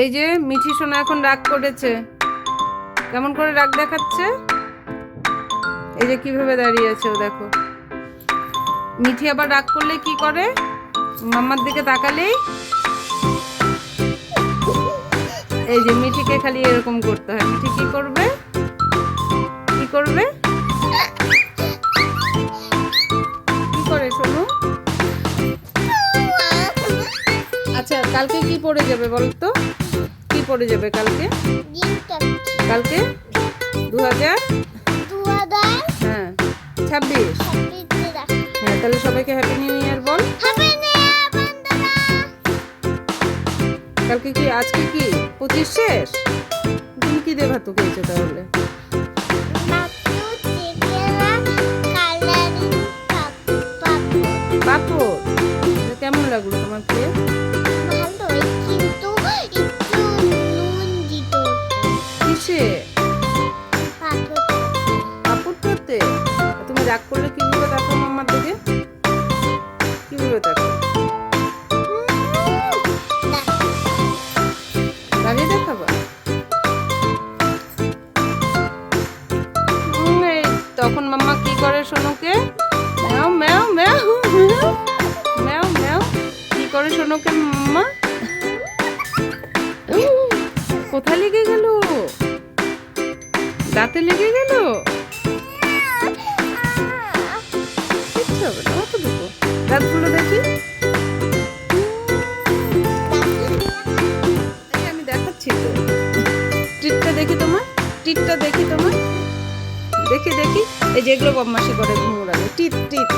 এই যে মিঠি সোনা এখন রাগ করেছে। কেমন করে রাগ দেখাচ্ছে? এই যে কীভাবে দাঁড়িয়ে আছে ও দেখো। মিঠি আবার রাগ করলে কি করে? মাম্মার দিকে তাকালেই এই যে মিঠিকে খালি এরকম করতে হয়। মিঠি কি করবে? কি করবে? কি করে শোনো আচ্ছা কালকে কি পড়ে যাবে বলতো? পড়ে যাবে কালকে? কালকে? দু হাজার হ্যাঁ ছাব্বিশ। হ্যাঁ তাহলে সবাইকে হ্যাপি নিউ ইয়ার বল। কালকে কি, আজকে কি? পঁচিশ শেষ? তুমি কি দেবা তো খেয়েছো তাহলে? কিসে পাপড় করতে তুমি রাগ করলে কীভাবে দেখো মাম্মার দিকে? কীভাবে দেখো? দাঁড়িয়ে দেখাবা তখন মাম্মা কি করে সোনুকে? ম্যাও ম্যাও ম্যাও ম্যাও ম্যাও, কি করে সোনুকে মাম্মা? কোথায় লেগে গেল? দাঁতে লেগে গেল? কিচ্ছু হবে না দাঁতগুলো দেখি। আমি দেখাচ্ছি তো। টিটটা দেখি তোমার? টিটটা দেখি তোমার? দেখি দেখি। এই যে এগুলো বদমাসি করে ঘুমুর আগে। টিট টিট।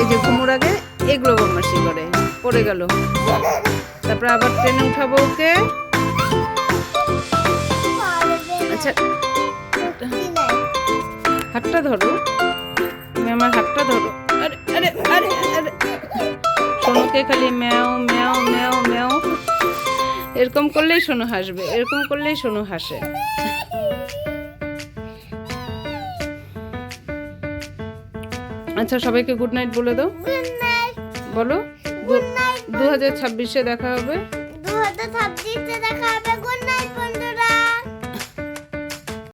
এই যে ঘুমুর আগে এগুলো বদমাসি করে। পড়ে গেল। তারপর আবার ট্রেনে উঠাবো ওকে। হাতটা ধরো। তুমি আমার হাতটা ধরো। আরে আরে আরে আরে। সোনুকে খালি ম্যাও ম্যাও ম্যাও ম্যাও। এরকম করলেই সোনু হাসবে এরকম করলেই সোনু হাসে। আচ্ছা সবাইকে গুড নাইট বলে দাও। বলো দু হাজার ছাব্বিশে দেখা হবে। দু হাজার ছাব্বিশে দেখা হবে।